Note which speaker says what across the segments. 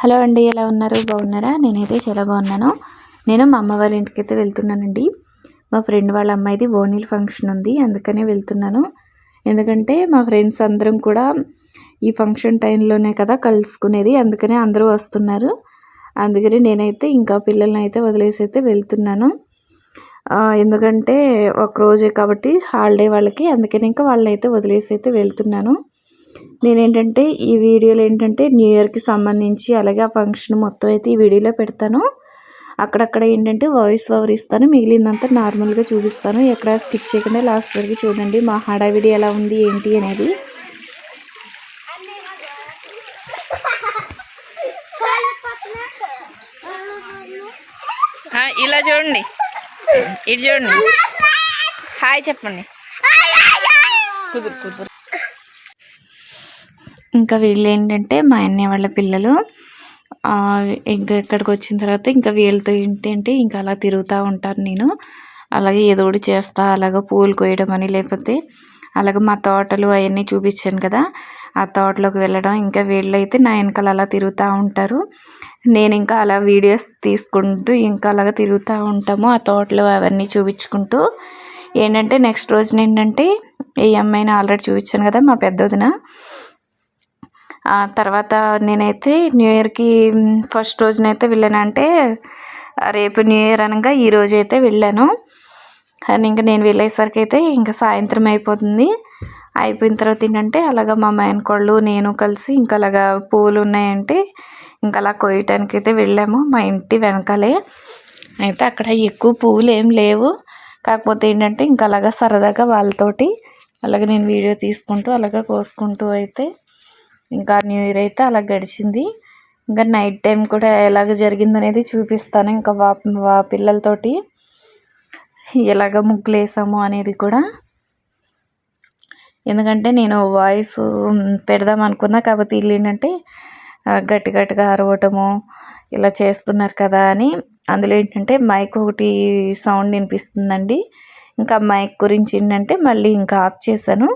Speaker 1: Hello అండి ఎలా ఉన్నారు? బాగున్నారా? నేనైతే చాలా బాగున్నాను. నేను మా అమ్మ వాళ్ళ ఇంటికి అయితే వెళ్తున్నానండి. మా ఫ్రెండ్ వాళ్ళ అమ్మాయిది ఓనీల్ ఫంక్షన్ ఉంది అందుకనే వెళ్తున్నాను. ఎందుకంటే మా ఫ్రెండ్స్ అందరం కూడా ఈ ఫంక్షన్ టైంలోనే కదా కలుసుకునేది అందుకనే అందరూ వస్తున్నారు. అందుకని నేనైతే ఇంకా పిల్లల్ని అయితే వదిలేసి అయితే వెళ్తున్నాను. ఎందుకంటే ఒక రోజే కాబట్టి హాలిడే వాళ్ళకి అందుకని ఇంకా వాళ్ళని అయితే వదిలేసి అయితే వెళ్తున్నాను. నేనేంటంటే ఈ వీడియోలో ఏంటంటే న్యూ ఇయర్కి సంబంధించి అలాగే ఆ ఫంక్షన్ మొత్తం అయితే ఈ వీడియోలో పెడతాను. అక్కడక్కడ ఏంటంటే వాయిస్ ఓవర్ ఇస్తాను. మిగిలిందంతా నార్మల్గా చూపిస్తాను. ఎక్కడ స్కిప్ చేయకుండా లాస్ట్ వరకు చూడండి. మా హడావిడి ఎలా ఉంది ఏంటి అనేది.
Speaker 2: ఇలా చూడండి. ఇటు చూడండి. హాయ్ చెప్పండి. కుదురు కుదురు
Speaker 1: ఇంకా వీళ్ళు ఏంటంటే మా అన్నయ్య వాళ్ళ పిల్లలు ఇంకా ఇక్కడికి వచ్చిన తర్వాత ఇంకా వీళ్ళతో ఏంటంటే ఇంకా అలా తిరుగుతూ ఉంటాను నేను. అలాగే ఏదో ఒకటి చేస్తా అలాగే పూలు కోయడం అని లేకపోతే అలాగే మా తోటలు అవన్నీ చూపించాను కదా ఆ తోటలోకి వెళ్ళడం. ఇంకా వీళ్ళైతే నా వెనకాల అలా తిరుగుతూ ఉంటారు. నేను ఇంకా అలా వీడియోస్ తీసుకుంటూ ఇంకా అలాగ తిరుగుతూ ఉంటాము ఆ తోటలు అవన్నీ చూపించుకుంటూ. ఏంటంటే నెక్స్ట్ రోజున ఏంటంటే ఈ అమ్మాయిని ఆల్రెడీ చూపించాను కదా మా పెద్దదిన తర్వాత నేనైతే న్యూ ఇయర్కి ఫస్ట్ రోజునైతే వెళ్ళానంటే రేపు న్యూ ఇయర్ అనగా ఈ రోజు అయితే వెళ్ళాను. కానీ ఇంకా నేను వెళ్ళేసరికి అయితే ఇంకా సాయంత్రం అయిపోతుంది. అయిపోయిన తర్వాత ఏంటంటే అలాగ మా మేనకోళ్ళు నేను కలిసి ఇంకా అలాగా పూలు ఉన్నాయంటే ఇంకా అలా కోయటానికి అయితే వెళ్ళాము మా ఇంటి వెనకాలే. అయితే అక్కడ ఎక్కువ పువ్వులు ఏం లేవు. కాకపోతే ఏంటంటే ఇంకా అలాగా సరదాగా వాళ్ళతోటి అలాగే నేను వీడియో తీసుకుంటూ అలాగా కోసుకుంటూ అయితే ఇంకా న్యూ ఇయర్ అయితే అలా గడిచింది. ఇంకా నైట్ టైం కూడా ఎలాగ జరిగిందనేది చూపిస్తాను ఇంకా వా వా పిల్లలతోటి. ఎలాగ ముగ్గులు వేసాము అనేది కూడా. ఎందుకంటే నేను వాయిస్ పెడదాం అనుకున్నా కాకపోతే వీళ్ళు ఏంటంటే గట్టి గట్టిగా అరవటము ఇలా చేస్తున్నారు కదా అని. అందులో ఏంటంటే మైక్ ఒకటి సౌండ్ వినిపిస్తుందండి. ఇంకా మైక్ గురించి ఏంటంటే మళ్ళీ ఇంకా ఆఫ్ చేశాను.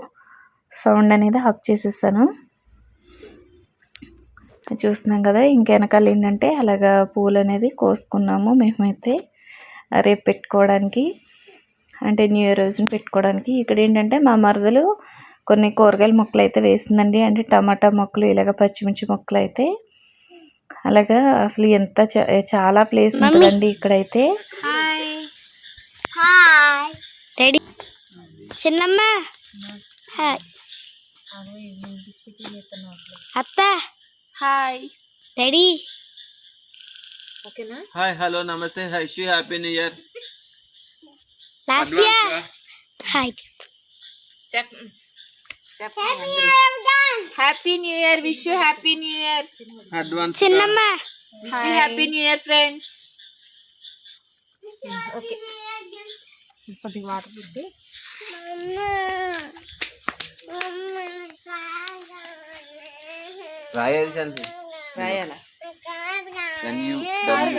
Speaker 1: సౌండ్ అనేది ఆఫ్ చేసేసాను. చూస్తున్నాం కదా ఇంకెనకాల ఏంటంటే అలాగా పూలు అనేది కోసుకున్నాము మేమైతే రేపు పెట్టుకోవడానికి. అంటే న్యూ ఇయర్ రోజున పెట్టుకోవడానికి. ఇక్కడ ఏంటంటే మా మరదలు కొన్ని కూరగాయల మొక్కలు అయితే వేసిందండి. అంటే టమాటా మొక్కలు ఇలాగ పచ్చిమిర్చి మొక్కలు అయితే. అలాగా అసలు ఎంత చాలా ప్లేస్ ఉంటుందండి ఇక్కడైతే.
Speaker 3: రెడీ. చిన్నమ్మ. హాయ్. అత్త. హాయ్ రెడీ
Speaker 2: ఓకేనా
Speaker 4: హాయ్ హలో నమస్తే హైషి happy new year
Speaker 3: Lasya hi
Speaker 2: చెప్ happy new year wish you happy new year
Speaker 4: advance
Speaker 3: చిన్నమ్మ
Speaker 2: wish you happy new year friends okay కొద్దిగా వాటర్ పెట్టి
Speaker 4: రాయాలి శాంతి.
Speaker 2: రాయాలా?
Speaker 4: న్యూ ఇయర్
Speaker 3: కలర్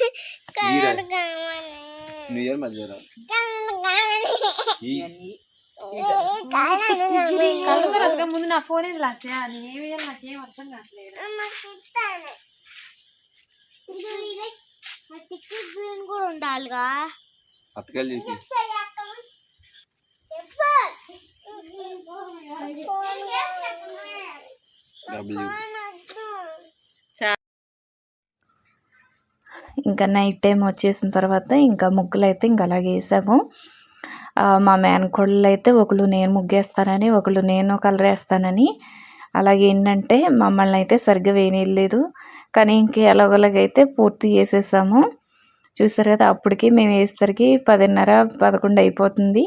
Speaker 2: అంతగా ముందు నా ఫోన్ ఏది లాస్యా నేను ఏమి వేయాలి నాకేం అర్థం కావట్లేదు.
Speaker 3: కూడా ఉండాలిగా.
Speaker 4: అతకలు చేసి.
Speaker 1: ఇంకా నైట్ టైం వచ్చేసిన తర్వాత ఇంకా ముగ్గులు అయితే ఇంకా అలాగే వేసాము. మా మేనకోళ్ళు అయితే ఒకళ్ళు నేను ముగ్గేస్తానని ఒకళ్ళు నేను కలర్ వేస్తానని. అలాగే ఏంటంటే మమ్మల్ని అయితే సరిగ్గా వేయలేదు కానీ ఇంకా ఎలాగోలాగైతే పూర్తి చేసేసాము. చూసారు కదా అప్పటికి మేము వేసేసరికి పదిన్నర పదకొండు అయిపోతుంది.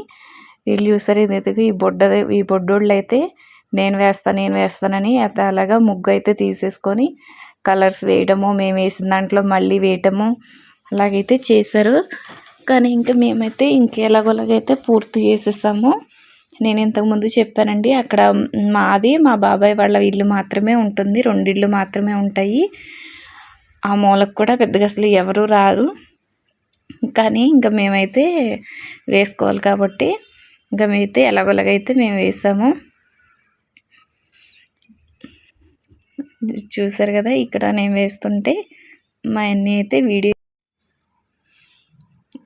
Speaker 1: వీళ్ళు చూసారు ఇది ఈ బొడ్డ ఈ బొడ్డోళ్ళు అయితే నేను వేస్తాను నేను వేస్తానని అలాగా ముగ్గు అయితే తీసేసుకొని కలర్స్ వేయడము మేము వేసిన దాంట్లో మళ్ళీ వేయటము అలాగైతే చేశారు. కానీ ఇంకా మేమైతే ఇంకెలాగోలాగైతే పూర్తి చేసేసాము. నేను ఇంతకుముందు చెప్పానండి అక్కడ మాది మా బాబాయ్ వాళ్ళ ఇల్లు మాత్రమే ఉంటుంది రెండిళ్ళు మాత్రమే ఉంటాయి. ఆ మూలకు కూడా పెద్దగా అసలు ఎవరు రారు. కానీ ఇంకా మేమైతే వేసుకోవాలి కాబట్టి ఇంకా మిగతా ఎలాగోలాగైతే మేము వేసాము. చూసారు కదా ఇక్కడ నేను వేస్తుంటే మా అన్నీ అయితే వీడియో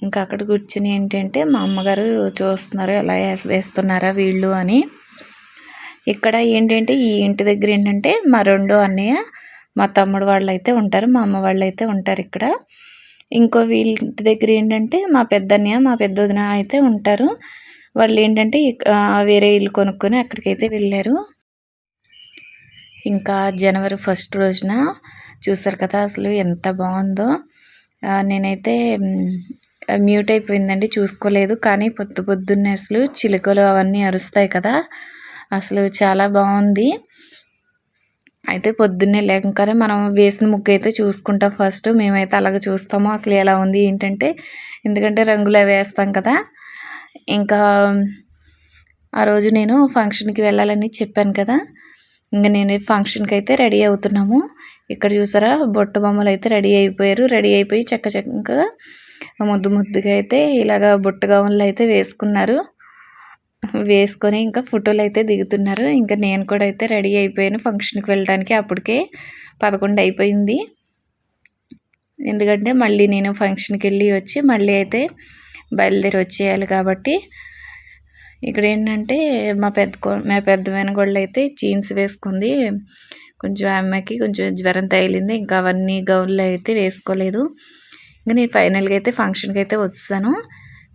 Speaker 1: ఇంకా అక్కడ కూర్చుని ఏంటంటే మా అమ్మగారు చూస్తున్నారు ఎలా వేస్తున్నారా వీళ్ళు అని. ఇక్కడ ఏంటంటే ఈ ఇంటి దగ్గర ఏంటంటే మా రెండో అన్నయ్య మా తమ్ముడు వాళ్ళు అయితే ఉంటారు మా అమ్మ వాళ్ళు అయితే ఉంటారు ఇక్కడ. ఇంకో వీళ్ళ ఇంటి దగ్గర ఏంటంటే మా పెద్దన్నయ్య మా పెద్ద వదిన అయితే ఉంటారు. వాళ్ళు ఏంటంటే వేరే ఇల్లు కొనుక్కొని అక్కడికైతే వెళ్ళారు. ఇంకా జనవరి ఫస్ట్ రోజున చూసారు కదా అసలు ఎంత బాగుందో. నేనైతే మ్యూట్ అయిపోయిందండి చూసుకోలేదు. కానీ పొద్దు పొద్దున్నే అసలు చిలుకలు అవన్నీ అరుస్తాయి కదా. అసలు చాలా బాగుంది. అయితే పొద్దున్నే లేకనే మనం వేసిన ముగ్గు అయితే చూసుకుంటాం ఫస్ట్. మేమైతే అలాగ చూస్తాము. అసలు ఎలా ఉంది ఏంటంటే ఎందుకంటే రంగులు అవి వేస్తాం కదా. ఇంకా ఆ రోజు నేను ఫంక్షన్కి వెళ్ళాలని చెప్పాను కదా ఇంకా నేను ఫంక్షన్కి అయితే రెడీ అవుతున్నాము. ఇక్కడ చూసారా బొట్ట బొమ్మలు అయితే రెడీ అయిపోయారు. రెడీ అయిపోయి చక్క చక్కగా ముద్దు ముద్దుగా అయితే ఇలాగ బుట్ట గౌన్లు అయితే వేసుకున్నారు. వేసుకొని ఇంకా ఫోటోలు అయితే దిగుతున్నారు. ఇంకా నేను కూడా అయితే రెడీ అయిపోయాను ఫంక్షన్కి వెళ్ళడానికి అప్పటికే పదకొండు అయిపోయింది. ఎందుకంటే మళ్ళీ నేను ఫంక్షన్కి వెళ్ళి వచ్చి మళ్ళీ అయితే బయలుదేరి వచ్చేయాలి కాబట్టి ఇక్కడ ఏంటంటే మా పెద్ద కో- మా పెద్ద మేనగోళ్ళు అయితే జీన్స్ వేసుకుంది. కొంచెం అమ్మాయికి కొంచెం జ్వరం తగిలింది. ఇంకా అవన్నీ గౌన్లు అయితే వేసుకోలేదు. ఇంకా నేను ఫైనల్గా అయితే ఫంక్షన్కి అయితే వస్తాను.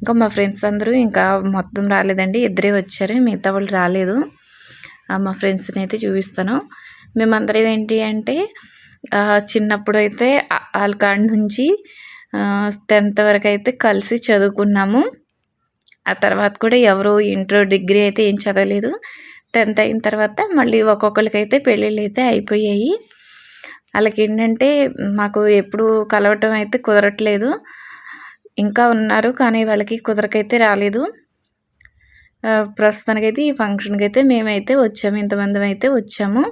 Speaker 1: ఇంకా మా ఫ్రెండ్స్ అందరూ ఇంకా మొత్తం రాలేదండి. ఇద్దరే వచ్చారు. మిగతా వాళ్ళు రాలేదు. మా ఫ్రెండ్స్ని అయితే చూపిస్తాను. మేమందరం ఏంటి అంటే చిన్నప్పుడు అయితే వాళ్ళ కాడి నుంచి టెన్త్ వరకు అయితే కలిసి చదువుకున్నాము. ఆ తర్వాత కూడా ఎవరు ఇంటర్ డిగ్రీ అయితే ఏం చదవలేదు. టెన్త్ అయిన తర్వాత మళ్ళీ ఒక్కొక్కరికైతే పెళ్ళిళ్ళు అయితే అయిపోయాయి. వాళ్ళకి ఏంటంటే మాకు ఎప్పుడు కలవటం అయితే కుదరట్లేదు. ఇంకా ఉన్నారు కానీ వాళ్ళకి కుదరకైతే రాలేదు. ప్రస్తుతానికైతే ఈ ఫంక్షన్కి అయితే మేమైతే వచ్చాము ఇంతమంది అయితే వచ్చాము.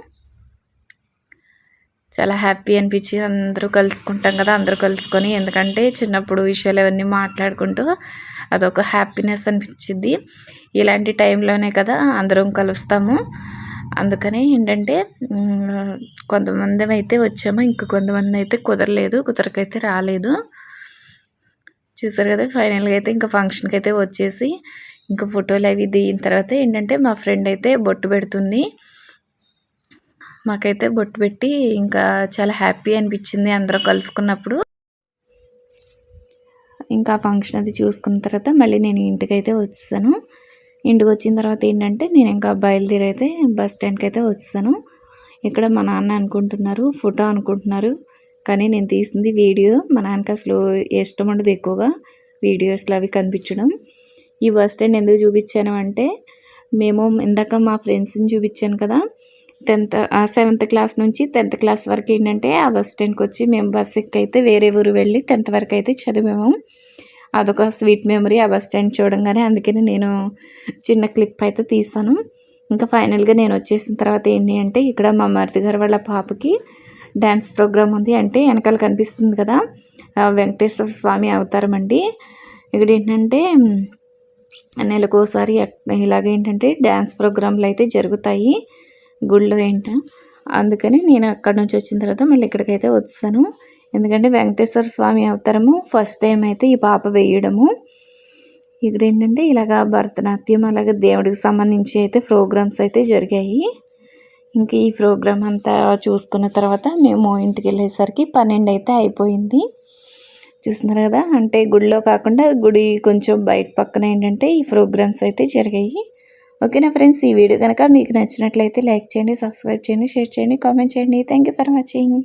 Speaker 1: చాలా హ్యాపీ అనిపించి అందరూ కలుసుకుంటాం కదా అందరూ కలుసుకొని. ఎందుకంటే చిన్నప్పుడు విషయాలు అవన్నీ మాట్లాడుకుంటూ అదొక హ్యాపీనెస్ అనిపించింది ఇలాంటి టైంలోనే కదా అందరం కలుస్తాము. అందుకని ఏంటంటే కొంతమంది అయితే వచ్చాము ఇంక కొంతమంది అయితే కుదరలేదు కుదరకైతే రాలేదు. చూసారు కదా ఫైనల్గా అయితే ఇంకా ఫంక్షన్కి అయితే వచ్చేసి ఇంకా ఫోటోలు అవి దిగిన తర్వాత ఏంటంటే మా ఫ్రెండ్ అయితే బొట్టు పెడుతుంది. మాకైతే బొట్టు పెట్టి ఇంకా చాలా హ్యాపీ అనిపించింది అందరూ కలుసుకున్నప్పుడు. ఇంకా ఫంక్షన్ అది చూసుకున్న తర్వాత మళ్ళీ నేను ఇంటికి అయితే వచ్చాను ఇంటికి వచ్చిన తర్వాత ఏంటంటే నేను ఇంకా బయలుదేరి అయితే బస్ స్టాండ్కి అయితే వచ్చాను ఇక్కడ మా నాన్న అనుకుంటున్నారు ఫోటో అనుకుంటున్నారు. కానీ నేను తీసింది వీడియో. మా నాన్నకి అసలు ఇష్టం ఉండదు ఎక్కువగా వీడియోస్లో అవి కనిపించడం. ఈ బస్ స్టాండ్ ఎందుకు చూపించాను అంటే మేము ఇందాక మా ఫ్రెండ్స్ని చూపించాను కదా టెన్త్ సెవెంత్ క్లాస్ నుంచి టెన్త్ క్లాస్ వరకు ఏంటంటే ఆ బస్ స్టాండ్కి వచ్చి మేము బస్ అయితే వేరే ఊరు వెళ్ళి టెన్త్ వరకు అయితే చదివాము. అదొక స్వీట్ మెమరీ ఆ బస్ స్టాండ్ చూడంగానే అందుకని నేను చిన్న క్లిప్ అయితే తీసాను ఇంకా ఫైనల్గా నేను వచ్చేసిన తర్వాత ఏంటి అంటే ఇక్కడ మా మరిది గారు వాళ్ళ పాపకి డ్యాన్స్ ప్రోగ్రామ్ ఉంది. అంటే వెనకాల కనిపిస్తుంది కదా వెంకటేశ్వర స్వామి అవతారం అండి. ఇక్కడ ఏంటంటే నెలకోసారి ఇలాగ ఏంటంటే డ్యాన్స్ ప్రోగ్రాంలు అయితే జరుగుతాయి. గుళ్ళు ఏంట. అందుకని నేను అక్కడ నుంచి వచ్చిన తర్వాత మళ్ళీ ఇక్కడికైతే వచ్చాను. ఎందుకంటే వెంకటేశ్వర స్వామి అవతారము ఫస్ట్ టైం అయితే ఈ పాప వేయడము. ఇక్కడ ఏంటంటే ఇలాగా భరతనాట్యం అలాగే దేవుడికి సంబంధించి అయితే ప్రోగ్రామ్స్ అయితే జరిగాయి. ఇంక ఈ ప్రోగ్రామ్ అంతా చూసుకున్న తర్వాత మేము ఇంటికి వెళ్ళేసరికి పన్నెండు అయితే అయిపోయింది. చూస్తున్నారు కదా అంటే గుడిలో కాకుండా గుడి కొంచెం బయట పక్కన ఏంటంటే ఈ ప్రోగ్రామ్స్ అయితే జరిగాయి. ఓకేనా ఫ్రెండ్స్? ఈ వీడియో కనుక మీకు నచ్చినట్లయితే లైక్ చేయండి సబ్స్క్రైబ్ చేయండి షేర్ చేయండి కామెంట్ చేయండి. Thank you for watching